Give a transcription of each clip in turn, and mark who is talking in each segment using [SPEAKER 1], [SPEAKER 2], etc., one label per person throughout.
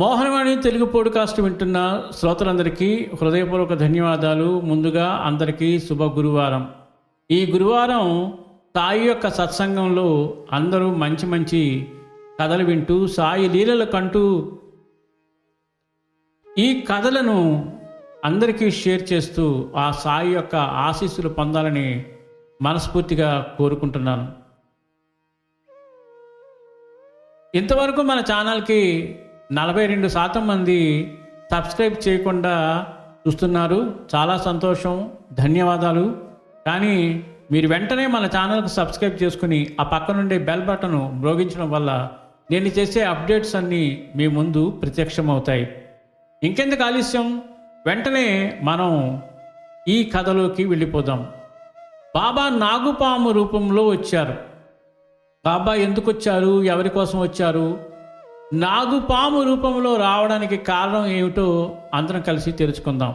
[SPEAKER 1] Mohanavani Telugu podcast వింటున్న శ్రోతలందరికీ హృదయపూర్వక ధన్యవాదాలు. ముందుగా అందరికీ శుభ గురువారం. ఈ గురువారం సాయి యొక్క సత్సంగంలో అందరూ మంచి మంచి కథలు వింటూ సాయి లీలలు కంటూ ఈ కథలను అందరికీ షేర్ చేస్తూ ఆ సాయి యొక్క ఆశీస్సులు పొందాలని మనస్ఫూర్తిగా కోరుకుంటున్నాను. ఇంతవరకు మన ఛానల్కి నలభై రెండు శాతం మంది సబ్స్క్రైబ్ చేయకుండా చూస్తున్నారు. చాలా సంతోషం. ధన్యవాదాలు. కానీ మీరు వెంటనే మన ఛానల్కి సబ్స్క్రైబ్ చేసుకుని ఆ పక్క నుండి బెల్ బటన్ మ్రోగించడం వల్ల నేను చేసే అప్డేట్స్ అన్నీ మీ ముందు ప్రత్యక్షమవుతాయి. ఇంకెందుకు ఆలస్యం? వెంటనే మనం ఈ కథలోకి వెళ్ళిపోదాం. బాబా నాగుపాము రూపంలో వచ్చారు. బాబా ఎందుకు వచ్చారు? ఎవరి కోసం వచ్చారు? నాగుపాము రూపంలో రావడానికి కారణం ఏమిటో అందరం కలిసి తెలుసుకుందాం.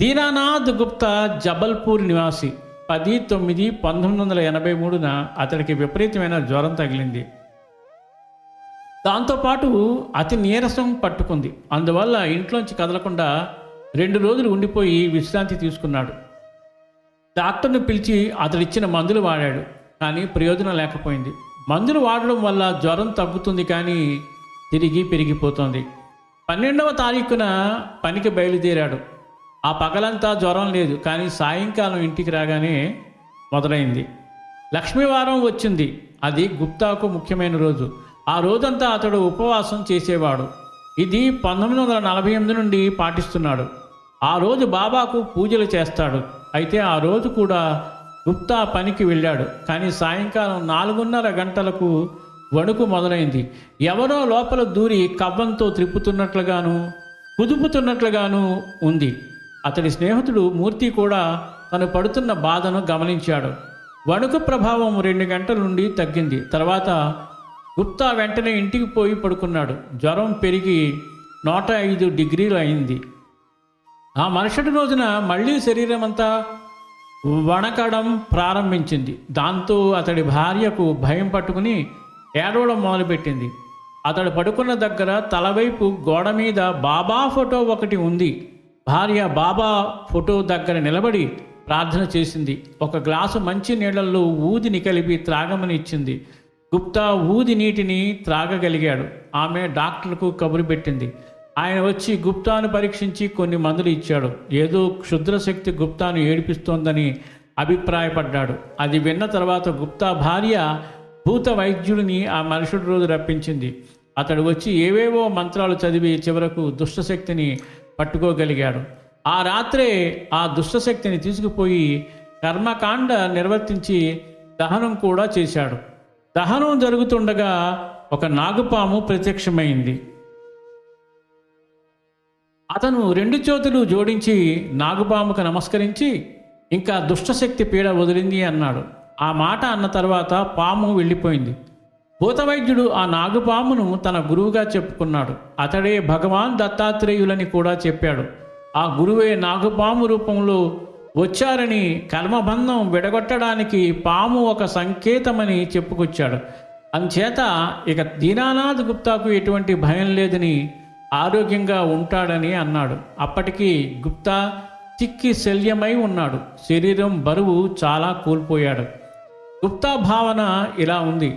[SPEAKER 1] దీనానాథ్ గుప్తా జబల్పూర్ నివాసి. పది తొమ్మిది పంతొమ్మిది వందల ఎనభై మూడున అతడికి విపరీతమైన జ్వరం తగిలింది. దాంతోపాటు అతి నీరసం పట్టుకుంది. అందువల్ల ఇంట్లోంచి కదలకుండా రెండు రోజులు ఉండిపోయి విశ్రాంతి తీసుకున్నాడు. డాక్టర్ని పిలిచి అతడిచ్చిన మందులు వాడాడు కానీ ప్రయోజనం లేకపోయింది. మందులు వాడడం వల్ల జ్వరం తగ్గుతుంది కానీ తిరిగి పెరిగిపోతుంది. పన్నెండవ తారీఖున పనికి బయలుదేరాడు. ఆ పగలంతా జ్వరం లేదు కానీ సాయంకాలం ఇంటికి రాగానే మొదలైంది. లక్ష్మీవారం వచ్చింది. అది గుప్తాకు ముఖ్యమైన రోజు. ఆ రోజంతా అతడు ఉపవాసం చేసేవాడు. ఇది పంతొమ్మిది వందల నలభై ఎనిమిది నుండి పాటిస్తున్నాడు. ఆ రోజు బాబాకు పూజలు చేస్తాడు. అయితే ఆ రోజు కూడా గుప్తా పనికి వెళ్ళాడు. కానీ సాయంకాలం నాలుగున్నర గంటలకు వణుకు మొదలైంది. ఎవరో లోపల దూరి కవ్వంతో త్రిప్పుతున్నట్లుగాను కుదుపుతున్నట్లుగాను ఉంది. అతడి స్నేహితుడు మూర్తి కూడా తను పడుతున్న బాధను గమనించాడు. వణుకు ప్రభావం రెండు గంటల నుండి తగ్గింది. తర్వాత గుప్తా వెంటనే ఇంటికి పోయి పడుకున్నాడు. జ్వరం పెరిగి నూట ఐదు డిగ్రీలు అయింది. ఆ మరుసటి రోజున మళ్ళీ శరీరం అంతా వణకడం ప్రారంభించింది. దాంతో అతడి భార్యకు భయం పట్టుకుని ఏడవడం మొదలుపెట్టింది. అతడు పడుకున్న దగ్గర తలవైపు గోడ మీద బాబా ఫోటో ఒకటి ఉంది. భార్య బాబా ఫోటో దగ్గర నిలబడి ప్రార్థన చేసింది. ఒక గ్లాసు మంచి నీళ్ళల్లో ఊదిని కలిపి త్రాగమని ఇచ్చింది. గుప్తా ఊది నీటిని త్రాగగలిగాడు. ఆమె డాక్టర్కు కబురు పెట్టింది. ఆయన వచ్చి గుప్తాను పరీక్షించి కొన్ని మందులు ఇచ్చాడు. ఏదో క్షుద్రశక్తి గుప్తాను ఏడిపిస్తోందని అభిప్రాయపడ్డాడు. అది విన్న తర్వాత గుప్తా భార్య భూత వైద్యుడిని ఆ మనుషుడి రోజు రప్పించింది. అతడు వచ్చి ఏవేవో మంత్రాలు చదివి చివరకు దుష్టశక్తిని పట్టుకోగలిగాడు. ఆ రాత్రే ఆ దుష్టశక్తిని తీసుకుపోయి కర్మకాండ నిర్వర్తించి దహనం కూడా చేశాడు. దహనం జరుగుతుండగా ఒక నాగుపాము ప్రత్యక్షమైంది. అతను రెండు చేతులు జోడించి నాగుపాముకు నమస్కరించి ఇంకా దుష్టశక్తి పీడ వదిలింది అన్నాడు. ఆ మాట అన్న తర్వాత పాము వెళ్ళిపోయింది. భూతవైద్యుడు ఆ నాగుపామును తన గురువుగా చెప్పుకున్నాడు. అతడే భగవాన్ దత్తాత్రేయులని కూడా చెప్పాడు. ఆ గురువే నాగుపాము రూపంలో వచ్చారని కర్మబంధం విడగొట్టడానికి పాము ఒక సంకేతమని చెప్పుకొచ్చాడు. అంచేత ఇక దీనానాథ్ గుప్తాకు ఎటువంటి భయం లేదని ఆరోగ్యంగా ఉంటాడని అన్నాడు. అప్పటికి గుప్తా చిక్కి శల్యమై ఉన్నాడు. శరీరం బరువు చాలా కోల్పోయాడు. గుప్తా భావన ఇలా ఉంది.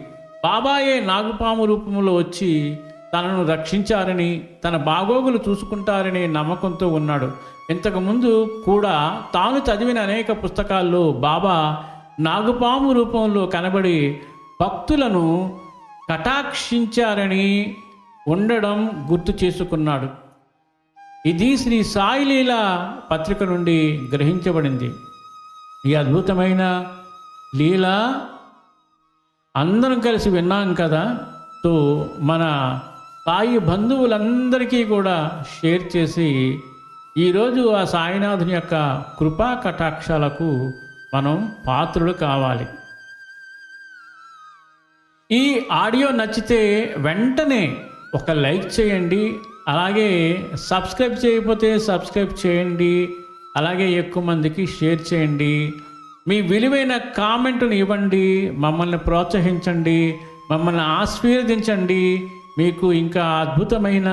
[SPEAKER 1] బాబాయే నాగుపాము రూపంలో వచ్చి తనను రక్షించారని తన బాగోగులు చూసుకుంటారనే నమ్మకంతో ఉన్నాడు. ఇంతకుముందు కూడా తాను చదివిన అనేక పుస్తకాల్లో బాబా నాగుపాము రూపంలో కనబడి భక్తులను కటాక్షించారని ఉండడం గుర్తు చేసుకున్నాడు. ఇది శ్రీ సాయిలీల పత్రిక నుండి గ్రహించబడింది. ఈ అద్భుతమైన లీల అందరం కలిసి విన్నాం కదా? తో మన సాయి బంధువులందరికీ కూడా షేర్ చేసి ఈరోజు ఆ సాయినాథుని యొక్క కృపా కటాక్షాలకు మనం పాత్రులు కావాలి. ఈ ఆడియో నచ్చితే వెంటనే ఒక లైక్ చేయండి అలాగే సబ్స్క్రైబ్ చేయకపోతే సబ్స్క్రైబ్ చేయండి అలాగే ఎక్కువ మందికి షేర్ చేయండి. మీ విలువైన కామెంట్ని ఇవ్వండి మమ్మల్ని ప్రోత్సహించండి మమ్మల్ని ఆశీర్వదించండి. మీకు ఇంకా అద్భుతమైన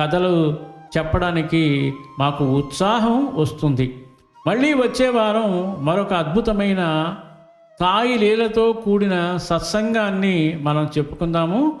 [SPEAKER 1] కథలు చెప్పడానికి మాకు ఉత్సాహం వస్తుంది. మళ్ళీ వచ్చే వారం మరొక అద్భుతమైన సాయి లీలతో కూడిన సత్సంగాన్ని మనం చెప్పుకుందాము.